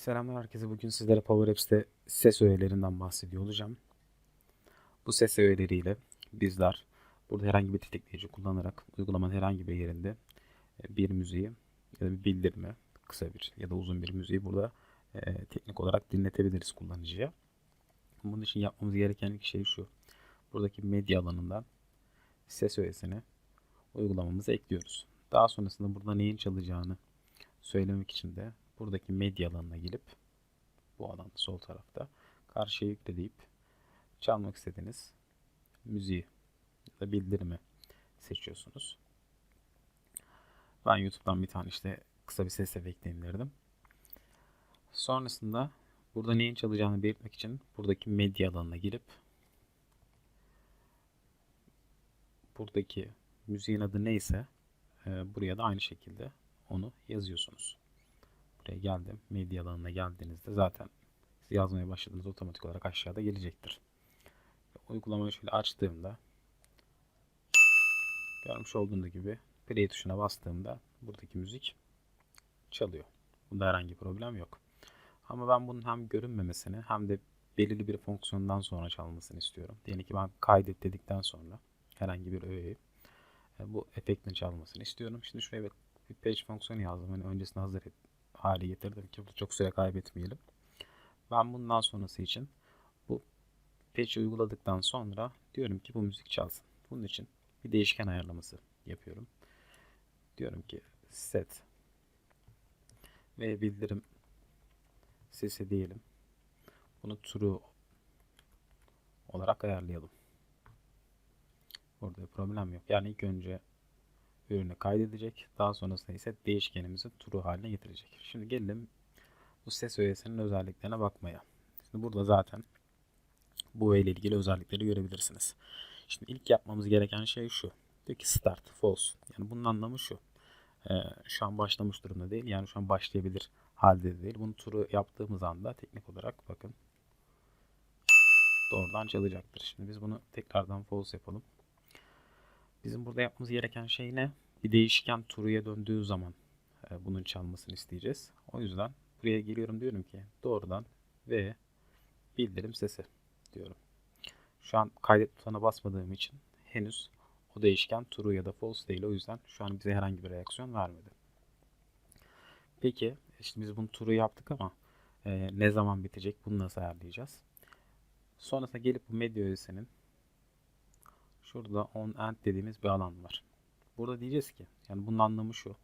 Selamlar herkese. Bugün sizlere Power Apps'te ses öğelerinden bahsediyor olacağım. Bu ses öğeleriyle bizler burada herhangi bir tetikleyici kullanarak uygulamanın herhangi bir yerinde e, bir müziği ya da bir bildirimi, kısa bir ya da uzun bir müziği burada e, teknik olarak dinletebiliriz kullanıcıya. Bunun için yapmamız gereken ilk şey şu. Buradaki medya alanından ses öğesini uygulamamıza ekliyoruz. Daha sonrasında burada neyin çalacağını söylemek için de buradaki medya alanına gelip bu alanda sol tarafta karşıya yükle deyip çalmak istediğiniz müziği ya da bildirimi seçiyorsunuz. Ben YouTube'dan bir tane işte kısa bir ses efekti indirdim. Sonrasında burada neyin çalacağını belirtmek için buradaki medya alanına girip buradaki müziğin adı neyse e, buraya da aynı şekilde onu yazıyorsunuz. Buraya geldim. Medya alanına geldiğinizde zaten yazmaya başladığınız otomatik olarak aşağıda gelecektir. Uygulamayı şöyle açtığımda görmüş olduğunuz gibi play tuşuna bastığımda buradaki müzik çalıyor. Bunda herhangi problem yok. Ama ben bunun hem görünmemesini hem de belirli bir fonksiyondan sonra çalmasını istiyorum. Diyelim ki ben kaydet dedikten sonra herhangi bir öğeyi e, bu efektin çalmasını istiyorum. Şimdi şuraya bir page fonksiyonu yazdım. Hani öncesinde hazır hale getirdim ki çok süre kaybetmeyelim. Ben bundan sonrası için bu patch'i uyguladıktan sonra diyorum ki bu müzik çalsın. Bunun için bir değişken ayarlaması yapıyorum. Diyorum ki set ve bildirim sesi diyelim. Bunu true olarak ayarlayalım. Burada problem yok. Yani ilk önce ürünü kaydedecek. Daha sonrasında ise değişkenimizi true haline getirecek. Şimdi gelelim bu ses öğesinin özelliklerine bakmaya. Şimdi burada zaten bu ile ilgili özellikleri görebilirsiniz. Şimdi ilk yapmamız gereken şey şu. Diyor ki start, false. Yani bunun anlamı şu. Ee, şu an başlamış durumda değil. Yani şu an başlayabilir halde değil. Bunu true yaptığımız anda teknik olarak bakın doğrudan çalacaktır. Şimdi biz bunu tekrardan false yapalım. Bizim burada yapmamız gereken şey ne? Bir değişken true'ya döndüğü zaman e, bunun çalmasını isteyeceğiz. O yüzden buraya geliyorum diyorum ki doğrudan ve bildirim sesi diyorum. Şu an kaydet butonuna basmadığım için henüz o değişken true ya da false değil. O yüzden şu an bize herhangi bir reaksiyon vermedi. Peki işte biz bunu true yaptık ama e, ne zaman bitecek bunu nasıl ayarlayacağız? Sonrasında gelip bu medya öğesinin Şurada on end dediğimiz bir alan var. Burada diyeceğiz ki yani bunun anlamı şu.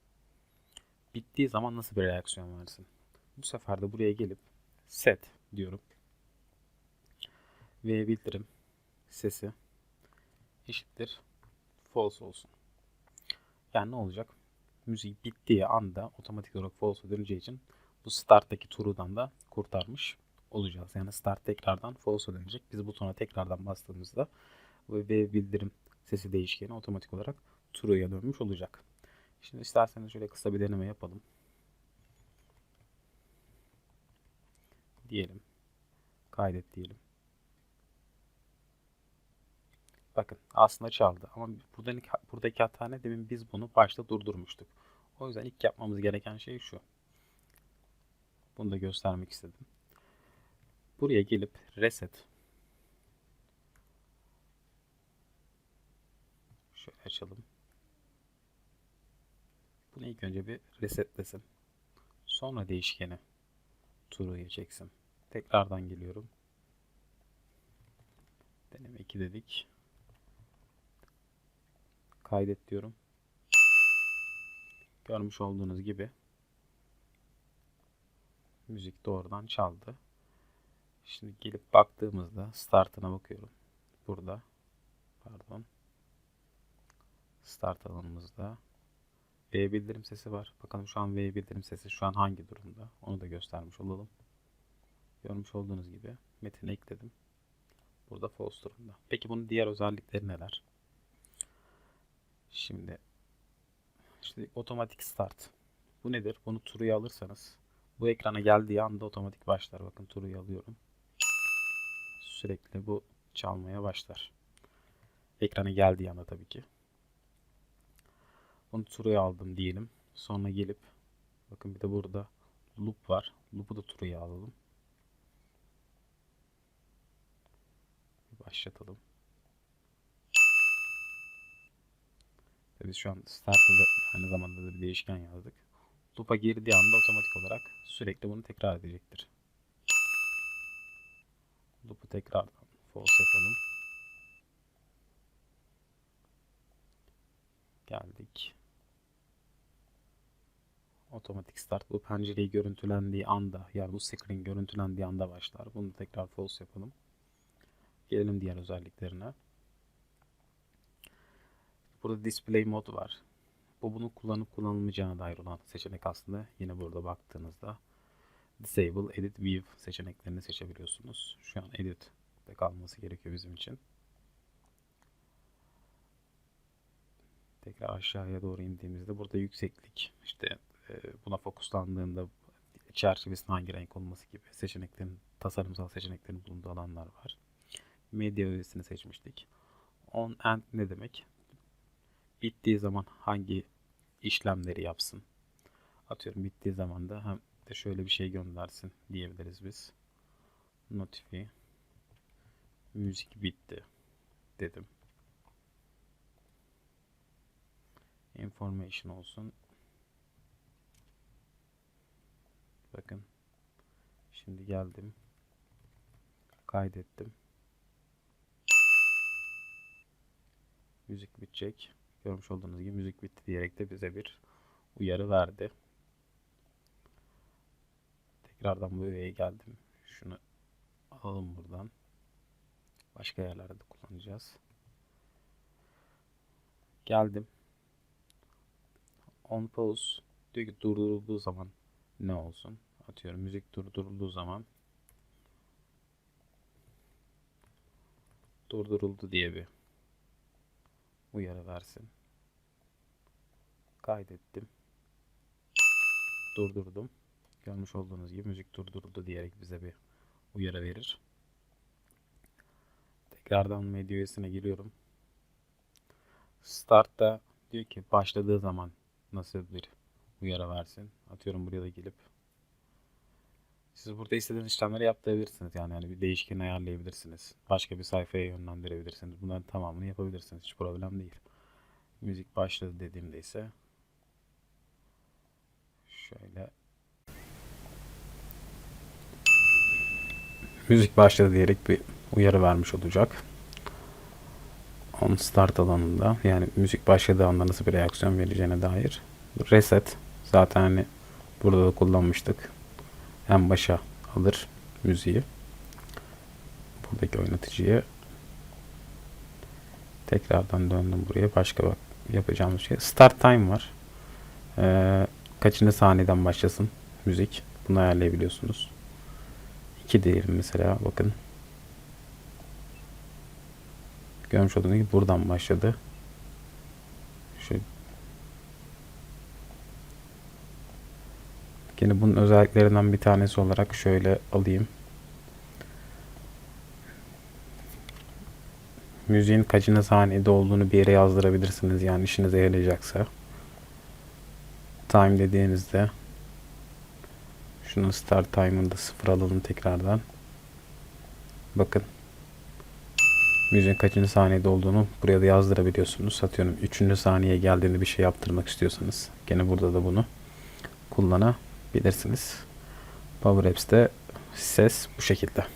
Bittiği zaman nasıl bir reaksiyon versin? Bu sefer de buraya gelip set diyorum. Ve bildirim sesi eşittir false olsun. Yani ne olacak? Müzik bittiği anda otomatik olarak false'a döneceği için bu starttaki turudan da kurtarmış olacağız. Yani start tekrardan false'a dönecek. Biz butona tekrardan bastığımızda ve bildirim sesi değişkeni otomatik olarak true'ya dönmüş olacak. Şimdi isterseniz şöyle kısa bir deneme yapalım. Diyelim. Kaydet diyelim. Bakın aslında çaldı ama buradaki, buradaki hata ne? Demin biz bunu başta durdurmuştuk. O yüzden ilk yapmamız gereken şey şu. Bunu da göstermek istedim. Buraya gelip reset Şöyle açalım. Bunu ilk önce bir resetlesin. Sonra değişkeni true'ya çeksin. Tekrardan geliyorum. Deneme 2 dedik. Kaydet diyorum. Görmüş olduğunuz gibi müzik doğrudan çaldı. Şimdi gelip baktığımızda startına bakıyorum. Burada pardon Start alanımızda V bildirim sesi var. Bakalım şu an V bildirim sesi şu an hangi durumda? Onu da göstermiş olalım. Görmüş olduğunuz gibi metini ekledim. Burada false durumda. Peki bunun diğer özellikleri neler? Şimdi işte otomatik start. Bu nedir? Bunu true'ya alırsanız bu ekrana geldiği anda otomatik başlar. Bakın true'yu alıyorum. Sürekli bu çalmaya başlar. Ekrana geldiği anda tabii ki. Bunu true'ya aldım diyelim. Sonra gelip bakın bir de burada loop var. Loop'u da true'ya alalım. Başlatalım. Biz şu an start'ta da aynı zamanda da bir değişken yazdık. Loop'a girdiği anda otomatik olarak sürekli bunu tekrar edecektir. Loop'u tekrardan false yapalım. Geldik. Otomatik start bu pencereyi görüntülendiği anda yani bu screen görüntülendiği anda başlar. Bunu tekrar false yapalım. Gelelim diğer özelliklerine. Burada display mod var. Bu bunu kullanıp kullanılmayacağına dair olan seçenek aslında. Yine burada baktığınızda disable, edit, view seçeneklerini seçebiliyorsunuz. Şu an edit de kalması gerekiyor bizim için. Tekrar aşağıya doğru indiğimizde burada yükseklik işte buna fokuslandığında çerçevesinin hangi renk olması gibi seçeneklerin tasarımsal seçeneklerin bulunduğu alanlar var. Medya öğesini seçmiştik. On end ne demek? Bittiği zaman hangi işlemleri yapsın? Atıyorum bittiği zaman da hem de şöyle bir şey göndersin diyebiliriz biz. Notify müzik bitti dedim. Information olsun. Bakın. Şimdi geldim. Kaydettim. Müzik bitecek. Görmüş olduğunuz gibi müzik bitti diyerek de bize bir uyarı verdi. Tekrardan bu üyeye geldim. Şunu alalım buradan. Başka yerlerde de kullanacağız. Geldim. On pause diyor ki durdurulduğu zaman ne olsun? Atıyorum müzik durdurulduğu zaman durduruldu diye bir uyarı versin. Kaydettim. Durdurdum. Görmüş olduğunuz gibi müzik durduruldu diyerek bize bir uyarı verir. Tekrardan medya üyesine giriyorum. Start'ta diyor ki başladığı zaman nasıl bir uyarı versin. Atıyorum buraya da gelip siz burada istediğiniz işlemleri yaptırabilirsiniz. Yani, yani bir değişken ayarlayabilirsiniz. Başka bir sayfaya yönlendirebilirsiniz. Bunların tamamını yapabilirsiniz. Hiç problem değil. Müzik başladı dediğimde ise şöyle müzik başladı diyerek bir uyarı vermiş olacak. On start alanında yani müzik başladığı anda nasıl bir reaksiyon vereceğine dair. Reset zaten hani burada da kullanmıştık. En başa alır müziği. Buradaki oynatıcıyı tekrardan döndüm buraya. Başka bak yapacağımız şey. Start time var. Ee, kaçıncı saniyeden başlasın müzik. Bunu ayarlayabiliyorsunuz. 2 diyelim mesela bakın. Görmüş olduğunuz gibi buradan başladı. Şu Yine bunun özelliklerinden bir tanesi olarak şöyle alayım. Müziğin kaçıncı saniyede olduğunu bir yere yazdırabilirsiniz yani işinize yarayacaksa. Time dediğinizde şunun start time'ını da sıfır alalım tekrardan. Bakın. Müziğin kaçıncı saniyede olduğunu buraya da yazdırabiliyorsunuz. Satıyorum 3. saniye geldiğinde bir şey yaptırmak istiyorsanız. Gene burada da bunu kullanabilirsiniz. Power Apps'te ses bu şekilde.